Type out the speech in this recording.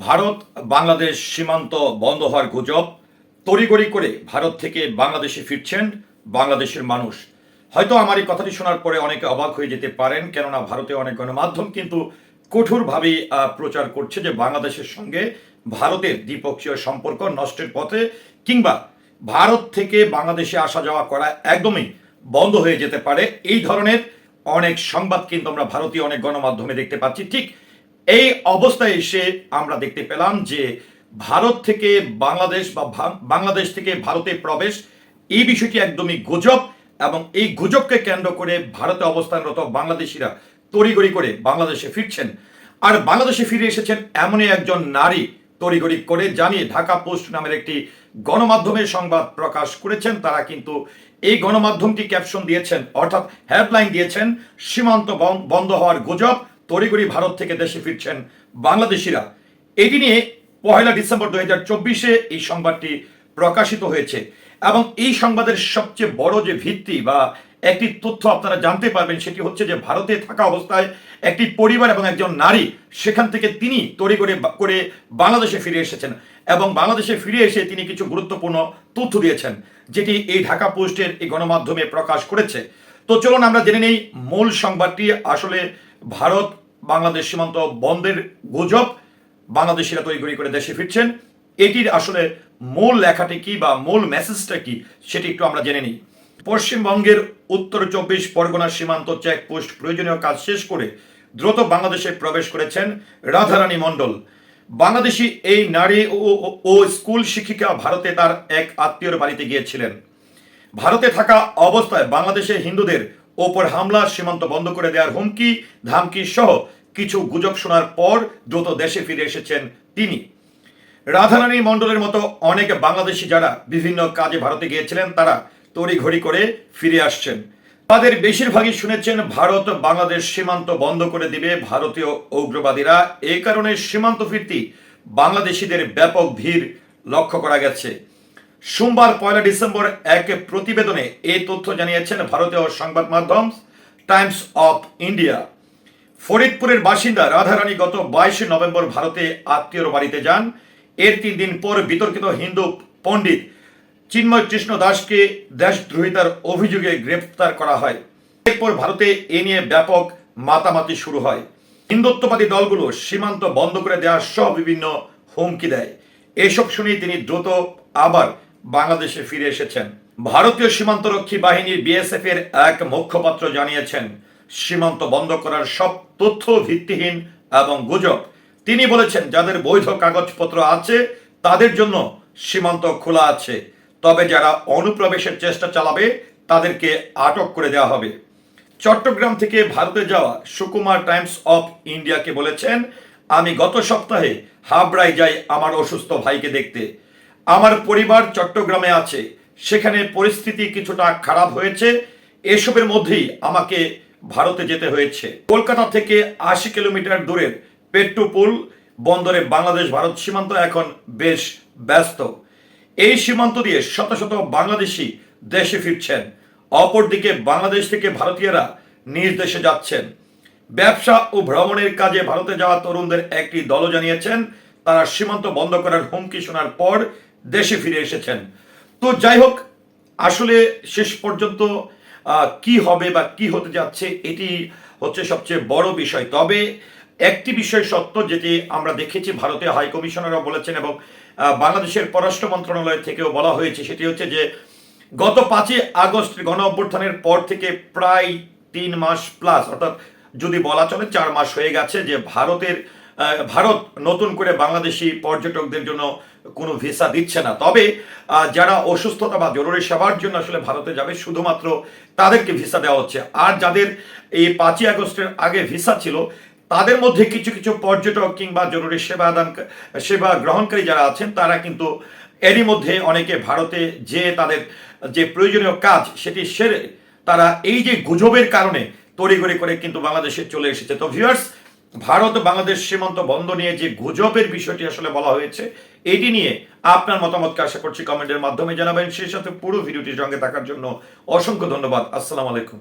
ভারত, বাংলাদেশ সীমান্ত বন্ধ হওয়ার গুজব তড়িগড়ি করে ভারত থেকে বাংলাদেশে ফিরছেন বাংলাদেশের মানুষ। হয়তো আমার এই কথাটি শোনার পরে অনেকে অবাক হয়ে যেতে পারেন, কেননা ভারতে অনেক গণমাধ্যম কিন্তু কঠোরভাবেই প্রচার করছে যে বাংলাদেশের সঙ্গে ভারতের দ্বিপক্ষীয় সম্পর্ক নষ্টের পথে কিংবা ভারত থেকে বাংলাদেশে আসা যাওয়া করা একদমই বন্ধ হয়ে যেতে পারে। এই ধরনের অনেক সংবাদ কিন্তু আমরা ভারতীয় অনেক গণমাধ্যমে দেখতে পাচ্ছি। ঠিক এই অবস্থায় এসে আমরা দেখতে পেলাম যে ভারত থেকে বাংলাদেশ বা বাংলাদেশ থেকে ভারতে প্রবেশ, এই বিষয়টি একদমই গুজব এবং এই গুজবকে কেন্দ্র করে ভারতে অবস্থানরত বাংলাদেশিরা তড়িগড়ি করে বাংলাদেশে ফিরছেন। আর বাংলাদেশে ফিরে এসেছেন এমনই একজন নারী তড়িগড়ি করে, জানিয়ে ঢাকা পোস্ট নামের একটি গণমাধ্যমে সংবাদ প্রকাশ করেছেন। তারা কিন্তু এই গণমাধ্যমটি ক্যাপশন দিয়েছেন, অর্থাৎ হেডলাইন দিয়েছেন, সীমান্ত বন- বন্ধ হওয়ার গুজব। তড়িগড়ি ভারত থেকে দেশে ফিরছেন বাংলাদেশিরা। এটি নিয়ে পহেলা ডিসেম্বর দু হাজার চব্বিশে এই সংবাদটি প্রকাশিত হয়েছে এবং এই সংবাদের সবচেয়ে বড় যে ভিত্তি বা একটি তথ্য আপনারা জানতে পারবেন সেটি হচ্ছে যে ভারতে থাকা অবস্থায় একটি পরিবার এবং একজন নারী সেখান থেকে তিনি তড়িগড়ি বা- করে বাংলাদেশে ফিরে এসেছেন এবং বাংলাদেশে ফিরে এসে তিনি কিছু গুরুত্বপূর্ণ তথ্য দিয়েছেন, যেটি এই ঢাকা পোস্টের এই গণমাধ্যমে প্রকাশ করেছে। তো চলুন আমরা জেনে নেই মূল সংবাদটি, আসলে ভারত বাংলাদেশ সীমান্ত বন্ধের গুজব বাংলাদেশিরা তৈরি করে দেশে ফিরছেন। এটির আসলে মূল লেখাটি কি বা মূল মেসেজটা কি, সেটি একটু আমরা জেনে নিই। পশ্চিমবঙ্গের উত্তর চব্বিশ পরগনা সীমান্ত চেকপোস্ট প্রয়োজনীয় কাজ শেষ করে দ্রুত বাংলাদেশে প্রবেশ করেছেন রাধারানী মণ্ডল। বাংলাদেশি এই নারী ও স্কুল শিক্ষিকা ভারতে তার এক আত্মীয়র বাড়িতে গিয়েছিলেন। ভারতে থাকা অবস্থায় বাংলাদেশে হিন্দুদের ওপর হামলা সীমান্ত বন্ধ করে দেওয়ার হুমকি, ধামকি সহ কিছু গুজব শোনার পর দ্রুত দেশে ফিরে এসেছেন তিনি। রাধারানী মণ্ডলের মতো অনেক বাংলাদেশি যারা বিভিন্ন কাজে ভারতে গিয়েছিলেন, তারা তড়িঘড়ি করে ফিরে আসছেন। তাদের বেশিরভাগই শুনেছেন, ভারত বাংলাদেশ সীমান্ত বন্ধ করে দিবে, ভারতীয় উগ্রবাদীরা এই কারণে সীমান্ত ফিরতি বাংলাদেশিদের ব্যাপক ভিড় লক্ষ্য করা গেছে। সোমবার পয়লা ডিসেম্বর এক প্রতিবেদনে এই তথ্য জানিয়েছেন ভারতীয় সংবাদ মাধ্যম টাইমস অফ ইন্ডিয়া। ফরিদপুরের বাসিন্দা রাধারানী গত বাইশে নভেম্বর ভারতে আত্মীয়র বাড়িতে যান। এর তিন দিন পর বিতর্কিত হিন্দু পণ্ডিত চিন্ময় কৃষ্ণ দাসকে দেশদ্রোহিতার অভিযোগে গ্রেফতার করা হয়। এরপর ভারতে এ নিয়ে ব্যাপক মাতামাতি শুরু হয়। হিন্দুত্ববাদী দলগুলো সীমান্ত বন্ধ করে দেওয়ার সহ বিভিন্ন হুমকি দেয়। এসব শুনেই তিনি দ্রুত আবার বাংলাদেশে ফিরে এসেছেন। ভারতীয় সীমান্তরক্ষী বাহিনীর বিএসএফ এর এক মুখপাত্র জানিয়েছেন, সীমান্ত বন্ধ করার সব তথ্য ভিত্তিহীন এবং গুজব। তিনি বলেছেন, যাদের বৈধ কাগজপত্র আছে, তাদের জন্য সীমান্ত খোলা আছে। তবে যারা অনুপ্রবেশের চেষ্টা চালাবে, তাদেরকে আটক করে দেওয়া হবে। চট্টগ্রাম থেকে ভারতে যাওয়া সুকুমার টাইমস অফ ইন্ডিয়াকে বলেছেন, আমি গত সপ্তাহে হাবড়ায় যাই আমার অসুস্থ ভাইকে দেখতে। আমার পরিবার চট্টগ্রামে আছে। সেখানে পরিস্থিতি কিছুটা খারাপ হয়েছে। এসবের মধ্যেই আমাকে ভারতে যেতে হয়েছে। কলকাতা থেকে আশি কিলোমিটার দূরের পেট্টুপুল বন্দরে বাংলাদেশ ভারত সীমান্ত এখন বেশ ব্যস্ত। এই সীমান্ত দিয়ে শত শত বাংলাদেশি দেশে ফিরছেন। অপরদিকে বাংলাদেশ থেকে ভারতীয়রা নিজ দেশে যাচ্ছেন। ব্যবসা ও ভ্রমণের কাজে ভারতে যাওয়া তরুণদের একটি দল জানিয়েছেন, তারা সীমান্ত বন্ধ করার হুমকি শোনার পর দেশে ফিরে এসেছেন। তো যাই হোক, আসলে শেষ পর্যন্ত কি হবে বা কি হতে যাচ্ছে, এটি হচ্ছে সবচেয়ে বড় বিষয়। তবে একটি বিষয় সত্য, যেটি আমরা দেখেছি ভারতীয় হাই কমিশনারও বলেছেন এবং বাংলাদেশের পররাষ্ট্র মন্ত্রণালয় থেকেও বলা হয়েছে, সেটি হচ্ছে যে, গত পাঁচই আগস্ট গণ অভ্যুত্থানের পর থেকে প্রায় তিন মাস প্লাস অর্থাৎ যদি বলা চলে চার মাস হয়ে গেছে যে ভারতের ভারত নতুন করে বাংলাদেশি পর্যটকদের জন্য কোনো ভিসা দিচ্ছে না। তবে যারা অসুস্থতা বা জরুরি সেবার জন্য আসলে ভারতে যাবে, শুধুমাত্র তাদেরকে ভিসা দেওয়া হচ্ছে। আর যাদের এই পাঁচই আগস্টের আগে ভিসা ছিল, তাদের মধ্যে কিছু কিছু পর্যটক কিংবা জরুরি সেবা দান, সেবা গ্রহণকারী যারা আছেন, তারা কিন্তু এরই মধ্যে অনেকে ভারতে যে তাদের যে প্রয়োজনীয় কাজ, সেটি সেরে তারা এই যে গুজবের কারণে তড়িঘড়ি করে কিন্তু বাংলাদেশে চলে এসেছে। তো ভিউয়ার্স ভারত বাংলাদেশ সীমান্ত বন্ধ নিয়ে যে গুজবের বিষয়টি আসলে বলা হয়েছে, এটি নিয়ে আপনার মতামতকে আশা করছি কমেন্টের মাধ্যমে জানাবেন। সেই সাথে পুরো ভিডিওটির সঙ্গে থাকার জন্য অসংখ্য ধন্যবাদ। আসসালামু আলাইকুম।